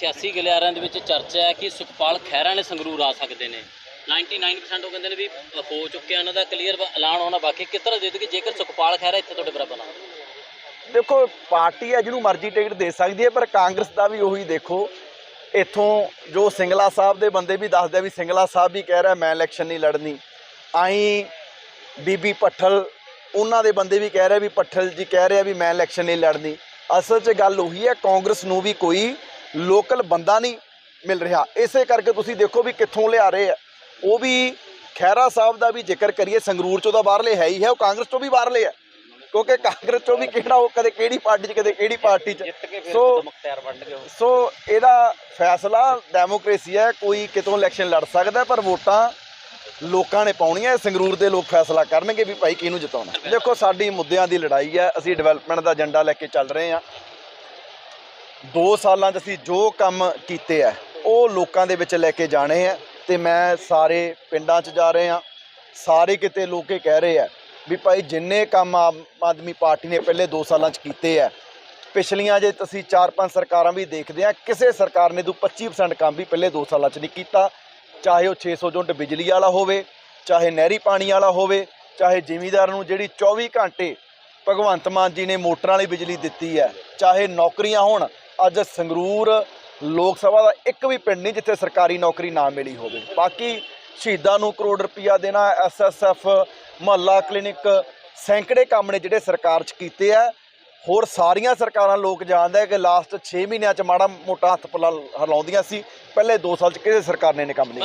ਸਿਆਸੀ ਗਲਿਆਰਿਆਂ ਦੇ ਵਿੱਚ ਚਰਚਾ ਹੈ ਕਿ ਸੁਖਪਾਲ ਖਹਿਰਾ ਨੇ ਸੰਗਰੂਰ ਆ ਸਕਦੇ ਨੇ। 99% ਉਹ ਕਹਿੰਦੇ ਨੇ ਵੀ ਹੋ ਚੁੱਕਿਆ ਉਹਨਾਂ ਦਾ ਕਲੀਅਰ ਐਲਾਨ ਹੋਣਾ ਬਾਕੀ ਕਿਤਰਾ ਦੇ ਕਿ ਜੇਕਰ ਸੁਖਪਾਲ ਖਹਿਰਾ ਇੱਥੇ ਤੁਹਾਡੇ ਬਰਾਬਰ ਨਾ ਦੇਖੋ, ਪਾਰਟੀ ਹੈ ਜਿਹਨੂੰ ਮਰਜ਼ੀ ਟਿਕਟ ਦੇ ਸਕਦੀ ਹੈ, ਪਰ ਕਾਂਗਰਸ ਦਾ ਵੀ ਉਹੀ ਦੇਖੋ। ਇੱਥੋਂ ਜੋ ਸਿੰਗਲਾ ਸਾਹਿਬ ਦੇ ਬੰਦੇ ਵੀ ਦੱਸਦੇ ਵੀ ਸਿੰਗਲਾ ਸਾਹਿਬ ਵੀ ਕਹਿ ਰਿਹਾ, ਮੈਂ ਇਲੈਕਸ਼ਨ ਨਹੀਂ ਲੜਨੀ। ਆਈ ਬੀਬੀ ਪੱਠਲ, ਉਹਨਾਂ ਦੇ ਬੰਦੇ ਵੀ ਕਹਿ ਰਿਹਾ ਵੀ ਪੱਠਲ ਜੀ ਕਹਿ ਰਿਹਾ ਵੀ ਮੈਂ ਇਲੈਕਸ਼ਨ ਨਹੀਂ ਲੜਨੀ। ਅਸਲ 'ਚ ਗੱਲ ਉਹੀ ਹੈ, ਕਾਂਗਰਸ ਨੂੰ ਵੀ ਕੋਈ ਲੋਕਲ ਬੰਦਾ ਨਹੀਂ ਮਿਲ ਰਿਹਾ। ਇਸੇ ਕਰਕੇ ਤੁਸੀਂ ਦੇਖੋ ਵੀ ਕਿੱਥੋਂ ਲਿਆ ਰਹੇ ਆ। ਉਹ ਵੀ ਖਹਿਰਾ ਸਾਹਿਬ ਦਾ ਵੀ ਜ਼ਿਕਰ ਕਰੀਏ ਸੰਗਰੂਰ ਚੋਂ ਤਾਂ ਬਾਹਰਲੇ ਹੈ ਹੀ ਹੈ ਉਹ ਕਾਂਗਰਸ ਚੋਂ ਵੀ ਬਾਹਰਲੇ ਆ। ਕਿਉਂਕਿ ਕਾਂਗਰਸ ਚੋਂ ਵੀ ਕਿਹੜਾ ਉਹ ਕਦੇ ਕਿਹੜੀ ਪਾਰਟੀ 'ਚ ਕਦੇ ਕਿਹੜੀ ਪਾਰਟੀ 'ਚ। ਸੋ ਸੋ ਇਹਦਾ ਫੈਸਲਾ ਡੈਮੋਕ੍ਰੇਸੀ ਹੈ ਕੋਈ ਕਿਤੋਂ ਇਲੈਕਸ਼ਨ ਲੜ ਸਕਦਾ ਹੈ, ਪਰ ਵੋਟਾਂ ਲੋਕਾਂ ਨੇ ਪਾਉਣੀਆਂ ਸੰਗਰੂਰ ਦੇ ਲੋਕ ਫੈਸਲਾ ਕਰਨਗੇ ਵੀ ਭਾਈ ਕਿਹਨੂੰ ਜਿਤਾਉਣਾ। ਦੇਖੋ ਸਾਡੀ ਮੁੱਦਿਆਂ ਦੀ ਲੜਾਈ ਹੈ ਅਸੀਂ ਡਿਵੈਲਪਮੈਂਟ ਦਾ ਏਜੰਡਾ ਲੈ ਕੇ ਚੱਲ ਰਹੇ ਹਾਂ। 2 ਸਾਲਾਂ 'ਚ ਅਸੀਂ ਜੋ ਕੰਮ ਕੀਤੇ ਆ, ਉਹ ਲੋਕਾਂ ਦੇ ਵਿੱਚ ਲੈ ਕੇ ਜਾਣੇ ਆ ਤੇ ਮੈਂ ਸਾਰੇ ਪਿੰਡਾਂ 'ਚ ਜਾ ਰਹੇ ਹਾਂ ਸਾਰੇ ਕਿਤੇ ਲੋਕ ਇਹ ਕਹਿ ਰਹੇ ਆ ਵੀ ਭਾਈ ਜਿੰਨੇ ਕੰਮ ਆਮ ਆਦਮੀ ਪਾਰਟੀ ਨੇ ਪਹਿਲੇ 2 ਸਾਲਾਂ 'ਚ ਕੀਤੇ ਆ, ਪਿਛਲੀਆਂ ਜੇ ਤੁਸੀਂ 4-5 ਸਰਕਾਰਾਂ ਵੀ ਦੇਖਦੇ ਆ, ਕਿਸੇ ਸਰਕਾਰ ਨੇ ਤੋਂ 25% ਕੰਮ ਵੀ ਪਹਿਲੇ 2 ਸਾਲਾਂ 'ਚ ਨਹੀਂ ਕੀਤਾ, ਚਾਹੇ ਉਹ 600 ਯੂਨਿਟ ਬਿਜਲੀ ਵਾਲਾ ਹੋਵੇ, ਚਾਹੇ ਨਹਿਰੀ ਪਾਣੀ ਵਾਲਾ ਹੋਵੇ, ਚਾਹੇ ਜ਼ਿਮੀਦਾਰ ਨੂੰ ਜਿਹੜੀ 24 ਘੰਟੇ ਭਗਵੰਤ ਮਾਨ ਜੀ ਨੇ ਮੋਟਰਾਂ ਵਾਲੀ ਬਿਜਲੀ ਦਿੱਤੀ ਹੈ ਚਾਹੇ ਨੌਕਰੀਆਂ ਹੋਣ ਅੱਜ ਸੰਗਰੂਰ ਲੋਕ ਸਭਾ ਦਾ ਇੱਕ ਵੀ ਪਿੰਡ ਨਹੀਂ ਜਿੱਥੇ ਸਰਕਾਰੀ ਨੌਕਰੀ ਨਾ ਮਿਲੀ ਹੋਵੇ। ਬਾਕੀ ਸ਼ਹੀਦਾਂ ਨੂੰ ਕਰੋੜ ਰੁਪਈਆ ਦੇਣਾ ਐਸਐਸਐਫ ਮਹੱਲਾ ਕਲੀਨਿਕ, ਸੈਂਕੜੇ ਕੰਮ ਨੇ ਜਿਹੜੇ ਸਰਕਾਰ 'ਚ ਕੀਤੇ ਆ। ਹੋਰ ਸਾਰੀਆਂ ਸਰਕਾਰਾਂ ਲੋਕ ਜਾਣਦੇ ਆ ਕਿ ਲਾਸਟ 6 ਮਹੀਨਿਆਂ 'ਚ ਮਾੜਾ ਮੋਟਾ ਹੱਥ ਪੱਲਾ ਹਿਲਾਉਂਦੀਆਂ ਸੀ। ਪਹਿਲੇ 2 ਸਾਲ 'ਚ ਕਿਸੇ ਸਰਕਾਰ ਨੇ ਇਹ ਕੰਮ ਨਹੀਂ ਕੀਤਾ।